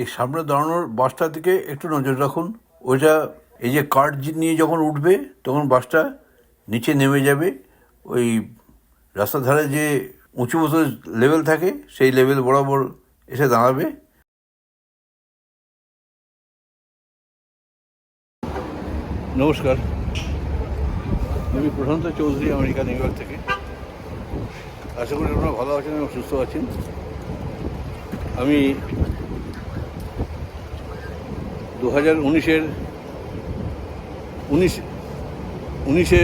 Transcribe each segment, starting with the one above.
এই সামনে দাঁড়ানোর বাসটা থেকে একটু নজর রাখুন। ওইটা এই যে কার্ড নিয়ে যখন উঠবে, তখন বাসটা নিচে নেমে যাবে। ওই রাস্তার ধারে যে উঁচু মতো লেভেল থাকে, সেই লেভেল বরাবর এসে দাঁড়াবে। নমস্কার। আমি Prashanta Chowdhury, America, New York থেকে। আশা করি আপনারা ভালো আছেন এবং সুস্থ আছেন। আমি দু হাজার উনিশের উনিশ উনিশে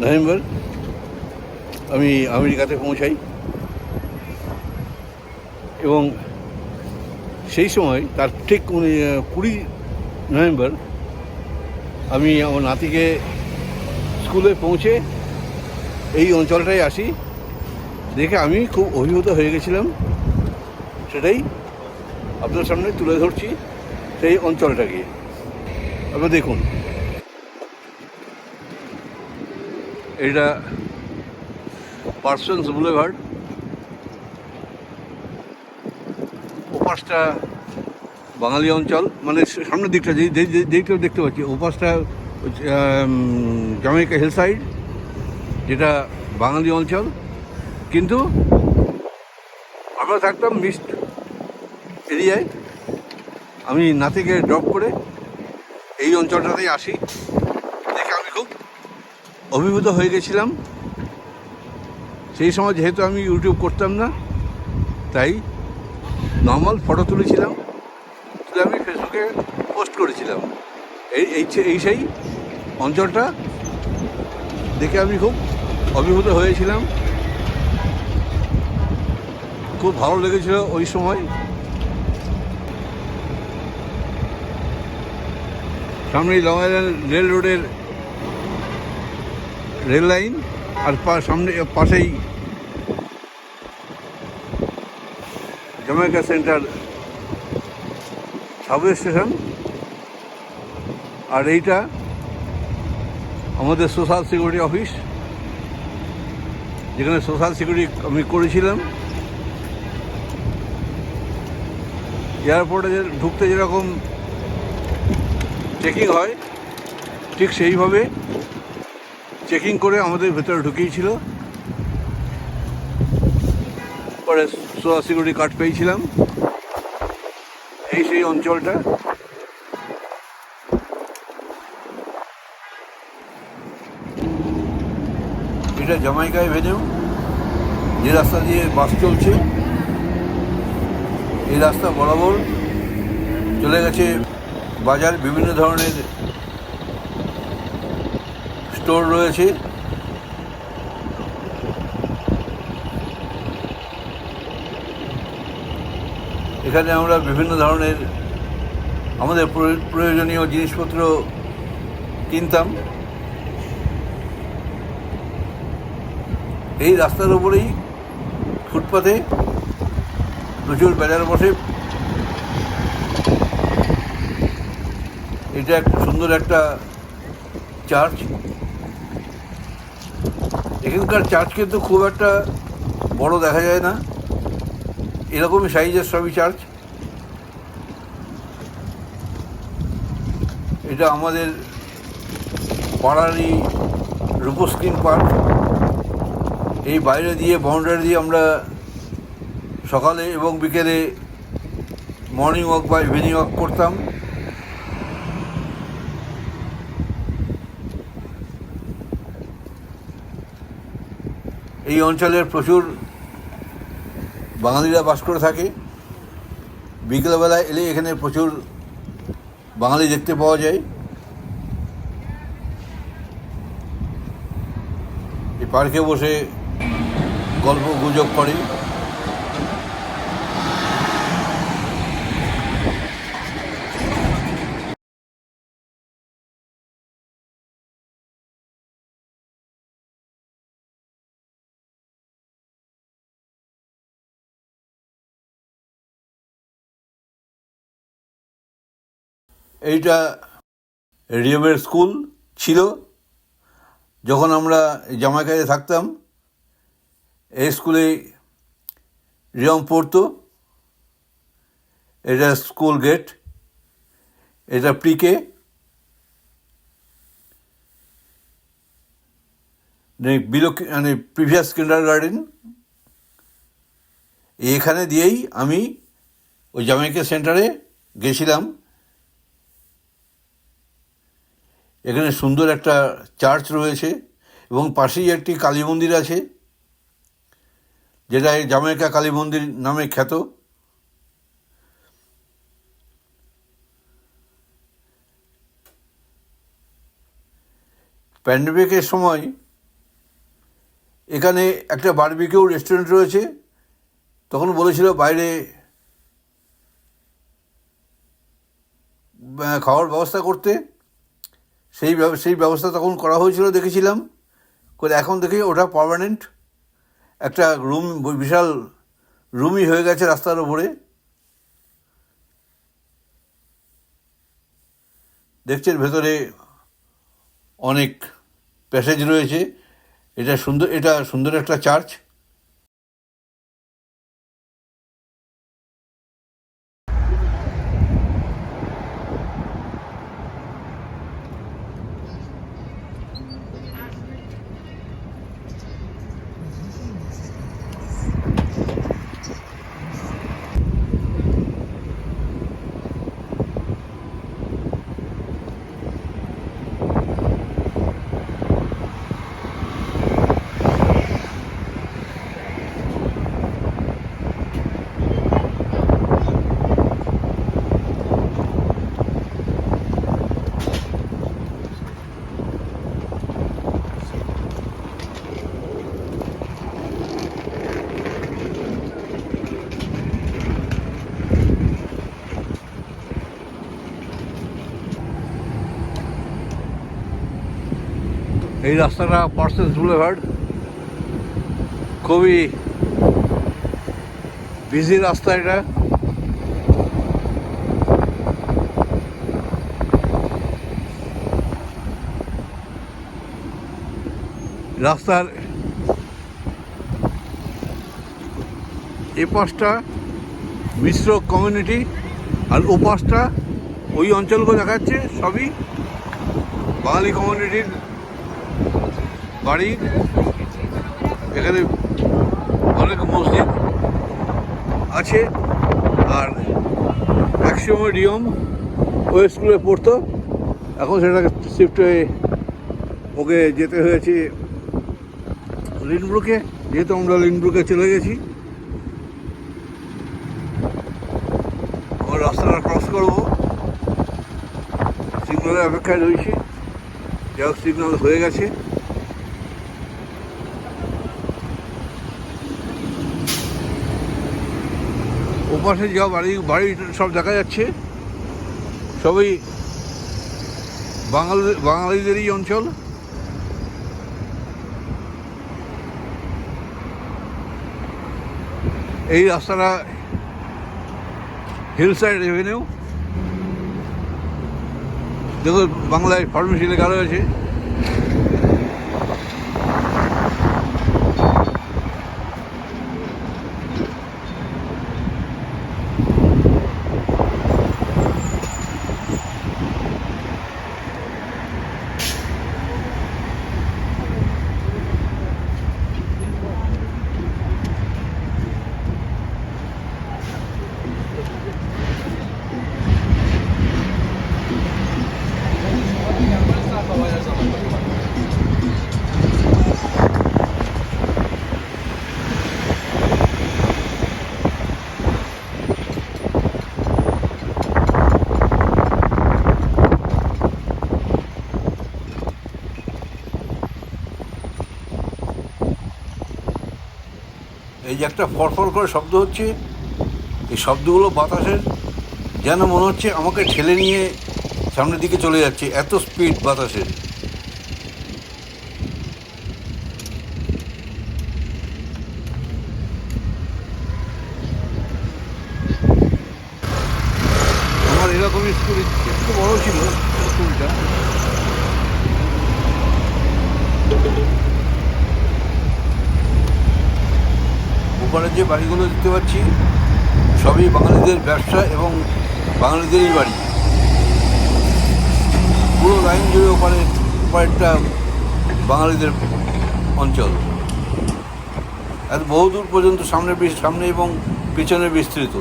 নভেম্বর আমি আমেরিকাতে পৌঁছাই। এবং সেই সময়, তার ঠিক কুড়ি নভেম্বর আমি আমার নাতিকে স্কুলে পৌঁছে এই অঞ্চলটায় আসি। দেখে আমি খুব অভিভূত হয়ে গেছিলাম। সেটাই আপনার সামনে তুলে ধরছি। সেই অঞ্চলটাকে আপনারা দেখুন। এটা পার্সন্স বুলেভার্ড ওপাশটা বাঙালি অঞ্চল। মানে সামনের দিকটা যে যে- যে- যেটা দেখতে পাচ্ছি, ওপাশটা জামাইকা হিল সাইড যেটা বাঙালি অঞ্চল। কিন্তু আমরা থাকতাম মিস্ট এরিয়ায়। আমি নাতিকে ড্রপ করে এই অঞ্চলটাতেই আসি। দেখে আমি খুব অভিভূত হয়ে গেছিলাম। সেই সময় যেহেতু আমি ইউটিউব করতাম না, তাই নর্মাল ফটো তুলেছিলাম। তুলে আমি ফেসবুকে পোস্ট করেছিলাম। এই এই এই সেই অঞ্চলটা দেখে আমি খুব অভিভূত হয়েছিলাম। খুব ভালো লেগেছিল ওই সময়। সামনেই লং আইল্যান্ড রেল রোডের রেল লাইন আর সামনে, পাশেই জামাইকা সেন্টার সাবওয়ে স্টেশন আর এইটা আমাদের সোশ্যাল সিকিউরিটি অফিস যেখানে সোশ্যাল সিকিউরিটি আমি করেছিলাম। এয়ারপোর্টে ঢুকতে যেরকম চেকিং হয়, ঠিক সেইভাবে চেকিং করে আমাদের ভেতরে ঢুকিয়েছিল পরে সোশ্যাল সিকিউরিটি কার্ড পেয়েছিলাম। এই সেই অঞ্চলটা। এটা জামাইকায় ভেনেও যে রাস্তা দিয়ে বাস চলছে, এই রাস্তা বরাবর চলে গেছে বাজার বিভিন্ন ধরনের স্টোর রয়েছে। এখানে আমরা বিভিন্ন ধরনের আমাদের প্রয়- প্রয়োজনীয় জিনিসপত্র কিনতাম। এই রাস্তার উপরেই ফুটপাতে প্রচুর বাজার বসে এটা একটা সুন্দর একটা চার্চ। এখানকার চার্চ কিন্তু খুব একটা বড় দেখা যায় না। এরকমই সাইজের সবই চার্চ। এটা আমাদের পাড়ারই রূপস্ক্রিন পার্ক। এই বাইরে দিয়ে বাউন্ডারি দিয়ে আমরা সকালে এবং বিকেলে মর্নিং ওয়াক বা ইভিনিং ওয়াক করতাম। এই অঞ্চলের প্রচুর বাঙালিরা বাস করে থাকে। বিকেলবেলা এলে এখানে প্রচুর বাঙালি দেখতে পাওয়া যায়। এই পার্কে বসে গল্প গুজব করে। এইটা রিয়মের স্কুল ছিল। যখন আমরা জামাইকাতে থাকতাম, এই স্কুলে রিয়ম পড়তো। এটা স্কুল গেট, এটা প্রিকে। বিলো মানে প্রিভিয়াস কিন্ডার গার্ডেন। এখানে দিয়েই আমি ওই জামাইকা সেন্টারে গেছিলাম। এখানে সুন্দর একটা চার্চ রয়েছে এবং পাশেই একটি কালী মন্দির আছে, যেটা জামাইকা কালী মন্দির নামে খ্যাত। প্যান্ডেমিকের সময় এখানে একটা বারবিকিউ রেস্টুরেন্ট রয়েছে, তখন বলেছিল বাইরে খাওয়ার ব্যবস্থা করতে। সেই সেই ব্যবস্থা তখন করা হয়েছিল, দেখেছিলাম। করে এখন দেখি ওটা পারমানেন্ট একটা রুম বিশাল রুমই হয়ে গেছে রাস্তার উপরে। দেখছেন ভেতরে অনেক প্যাসেজ রয়েছে। এটা সুন্দর এটা সুন্দর একটা চার্চ এই রাস্তাটা পার্সেস বুলেভার্ড খুবই বিজি রাস্তা এটা। রাস্তার এ পাশটা মিশ্র কমিউনিটি আর ও পাশটা ওই অঞ্চলগুলো দেখাচ্ছে সবই বাঙালি কমিউনিটির বাড়ি, এখানে অনেক মসজিদ আছে, আর একসময় ডিএম ওই স্কুলে পড়তো, এখন সেটাকে শিফট হয়ে ওকে যেতে হয়েছে লিনব্রুকে, যেহেতু আমরা লিনব্রুকে চলে গেছি। আমার রাস্তাটা ক্রস করব। সিগন্যালের অপেক্ষায় রয়েছি। যাই হোক সিগনাল হয়ে গেছে। ওপাশে যা বাড়ি বাড়ি সব দেখা যাচ্ছে। সবই বাঙালি, বাঙালিদেরই অঞ্চল। এই রাস্তাটা হিল সাইড রেভিনিউ দেখো বাংলায় ফার্মেসি লেখা রয়েছে। যে একটা ফরফর করে শব্দ হচ্ছে, এই শব্দগুলো বাতাসের যেন মনে হচ্ছে আমাকে ঠেলে নিয়ে সামনের দিকে চলে যাচ্ছে, এত স্পিড বাতাসের। আমার এরকমই স্কুল একটু বড় ছিল স্কুলটা ওপারে যে বাড়িগুলো দেখতে পাচ্ছি, সবই বাঙালিদের ব্যবসা এবং বাঙালিদেরই বাড়ি। পুরো লাইন জুড়ে ওপারে, ওপারেরটা বাঙালিদের অঞ্চল। এত বহুদূর পর্যন্ত সামনে সামনে এবং পিছনে বিস্তৃত।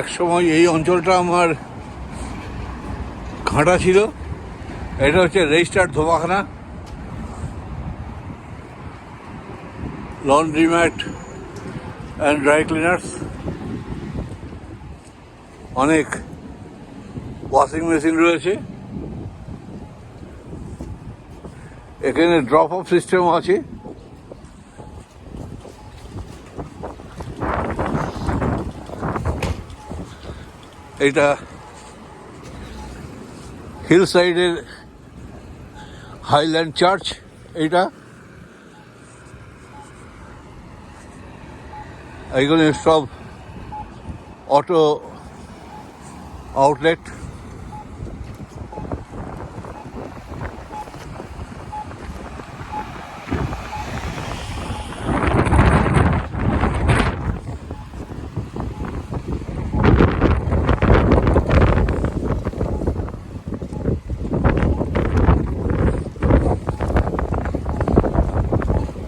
এক সময় এই অঞ্চলটা আমার ঘাঁটা ছিল। এটা হচ্ছে registered ধোবাখানা। Laundry mat and dry cleaners অনেক ওয়াশিং মেশিন রয়েছে। এখানে ড্রপ অফ সিস্টেম আছে। এটা হিল সাইডের হাইল্যান্ড চার্চ এটা এইগুলো সব অটো আউটলেট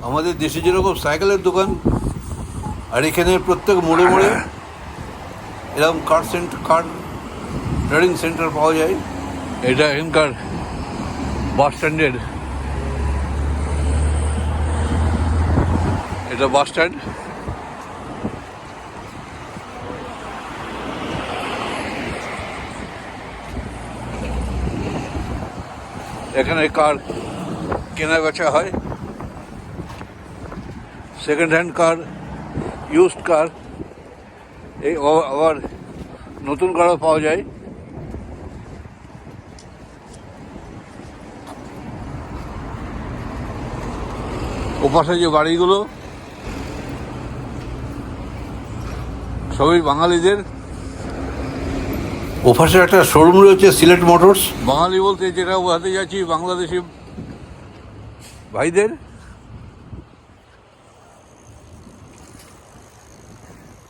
আমাদের দেশে যেরকম সাইকেলের দোকান। আর এখানে প্রত্যেক মোড়ে মোড়ে এরকম car centre car trading centre পাওয়া যায়। এটা এখানকার বাস স্ট্যান্ডের এটা বাস স্ট্যান্ড এখানে কার কেনা বেচা হয়। Second hand car used car এই আবার নতুন কারও পাওয়া যায়। ওপাশে যে বাড়িগুলো সবই বাঙালিদের। ওপাশে একটা শোরুম রয়েছে সিলেট মোটরস বাঙালি বলতে যেটা বোঝাতে যাচ্ছি বাংলাদেশি ভাইদের।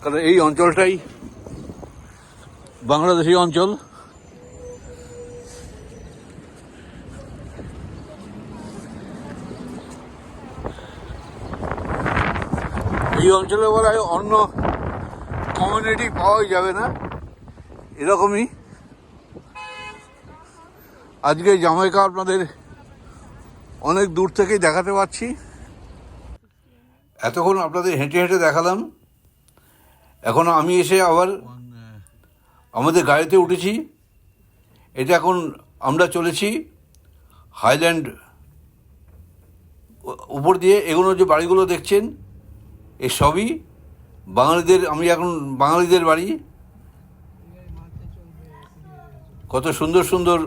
কারণ এই অঞ্চলটাই বাংলাদেশি অঞ্চল। এই অঞ্চলে বলা হয় অন্য কমিউনিটি পাওয়াই যাবে না। এরকমই। আজকে জামাইকা আপনাদের অনেক দূর থেকেই দেখাতে পাচ্ছি এতক্ষণ আপনাদের হেঁটে হেঁটে দেখালাম। এখন আমি এসে আবার আমাদের গাড়িতে উঠেছি। এটা এখন আমরা চলেছি হাইল্যান্ড উপর দিয়ে। এগুলো যে বাড়িগুলো দেখছেন, এ সবই বাঙালিদের, আমি এখন বাঙালিদের বাড়ি। কত সুন্দর সুন্দর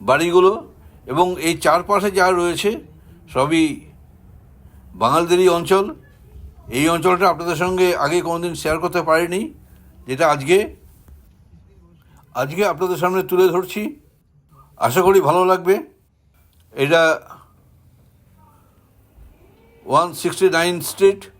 বাড়িগুলো এবং এই চারপাশে যা রয়েছে সবই বাঙালিদেরই অঞ্চল। এই অঞ্চলটা আপনাদের সঙ্গে আগে কোনোদিন শেয়ার করতে পারিনি, যেটা আজকে। আজকে আপনাদের সামনে তুলে ধরছি। আশা করি ভালো লাগবে। এটা ওয়ান সিক্সটি নাইন স্ট্রিট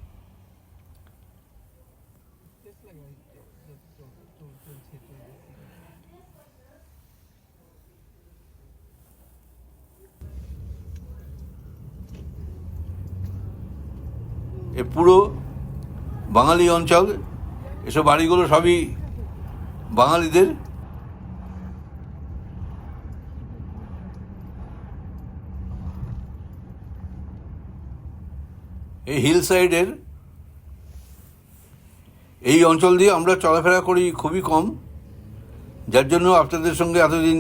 এ পুরো বাঙালি অঞ্চল, এসব বাড়িগুলো সবই বাঙালিদের। এই হিল সাইডের এই অঞ্চল দিয়ে আমরা চলাফেরা করি খুবই কম, যার জন্য আপনাদের সঙ্গে এতদিন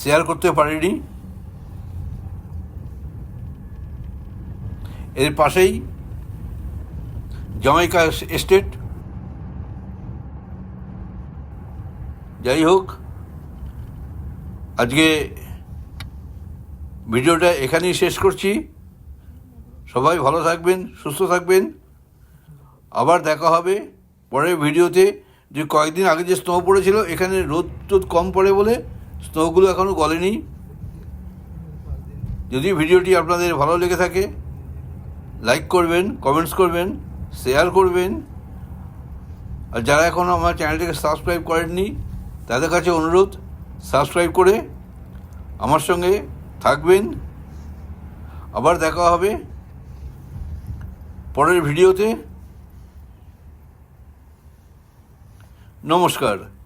শেয়ার করতে পারিনি। এর পাশেই জামাইকা এস্টেট যাই হোক আজকে ভিডিওটা এখানেই শেষ করছি। সবাই ভালো থাকবেন, সুস্থ থাকবেন। আবার দেখা হবে পরের ভিডিওতে। যে কয়েকদিন আগে যে স্নো পড়েছিল, এখানে রোদ টোদ কম পড়ে বলে স্নোগুলো এখনও গলেনি। যদি ভিডিওটি আপনাদের ভালো লেগে থাকে লাইক করবেন কমেন্টস করবেন। শেয়ার করবেন। আর যারা এখনও আমার চ্যানেলটিকে সাবস্ক্রাইব করেননি, তাদের কাছে অনুরোধ, সাবস্ক্রাইব করে আমার সঙ্গে থাকবেন। আবার দেখা হবে পরের ভিডিওতে। নমস্কার।